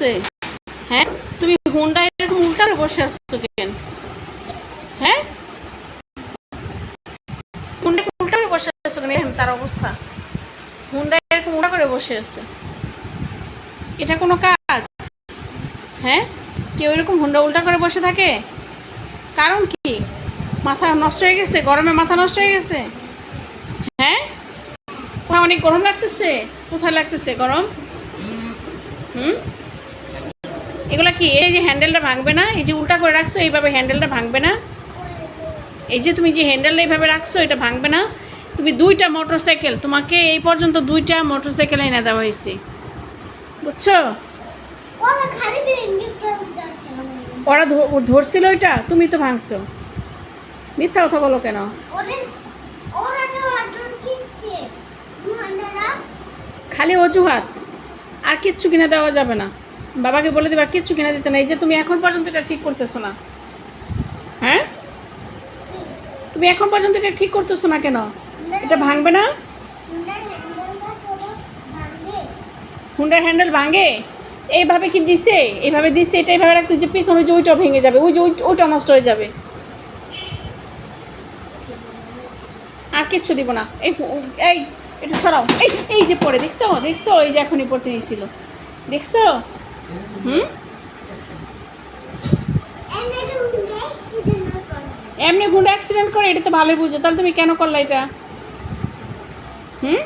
লাগতেছে হ্যাঁ? তুমি হুন্ডা এরকম উল্টা করে বসে আসছো কেন? হ্যাঁ? হুন্ডা উল্টা করে বসে আসছো কেন? তার অবস্থা। হুন্ডা এরকম উল্টা করে বসে আছে। এটা কোনো কাজ? হ্যাঁ? কেউ এরকম হুন্ডা উল্টা করে বসে থাকে? কারণ কি? মাথা নষ্ট হয়ে গেছে? গরমে মাথা নষ্ট হয়ে গেছে? হ্যাঁ? অনেক গরম লাগতেছে? কোথায় লাগতেছে গরম? হুম? এগুলা কি? এই যে হ্যান্ডেলটা ভাঙবে না এই যে উল্টা করে রাখছো এইভাবে হ্যান্ডেলটা ভাঙবে না। এই যে তুমি যে হ্যান্ডেলটা এইভাবে রাখছো এটা ভাঙবে না। তুমি দুইটা মোটরসাইকেল তোমাকে এই পর্যন্ত দুইটা মোটরসাইকেল এনে দেওয়া হয়েছে। বুঝছ? ওরা ধরছিল ওইটা তুমি তো ভাঙছো। মিথ্যা কথা বলো কেন? খালি অজুহাত। আর কিচ্ছু কিনে দেওয়া যাবে না। বাবাকে বলে দেবে, আর কিচ্ছু কিনে দিতে না এই যে তুমি এখন পর্যন্ত এটা ঠিক করতেছো না। হ্যাঁ? তুমি এখন পর্যন্ত এটা ঠিক করতেছো না কেন? এটা ভাঙবে না? হুন্ডার হ্যান্ডেল ভাঙে? এইভাবে কি দিছে? এইভাবে দিছে, এটা এইভাবে রাখতে, যে পিছনে যে ওইটা ভেঙে যাবে, ওই যে ওই- ওইটা নষ্ট হয়ে যাবে। আর কিচ্ছু দিব না। এই এই এটা সরাও। এই এই যে পড়ে দেখছ? দেখছ? এই যে এখনই পড়তে নিয়েছিল দেখছ? হুম? এমনি গুন্ডা অ্যাক্সিডেন্ট করে, এটা তো ভালোই বুঝো। তাহলে তুমি কেন করলা এটা? হুম?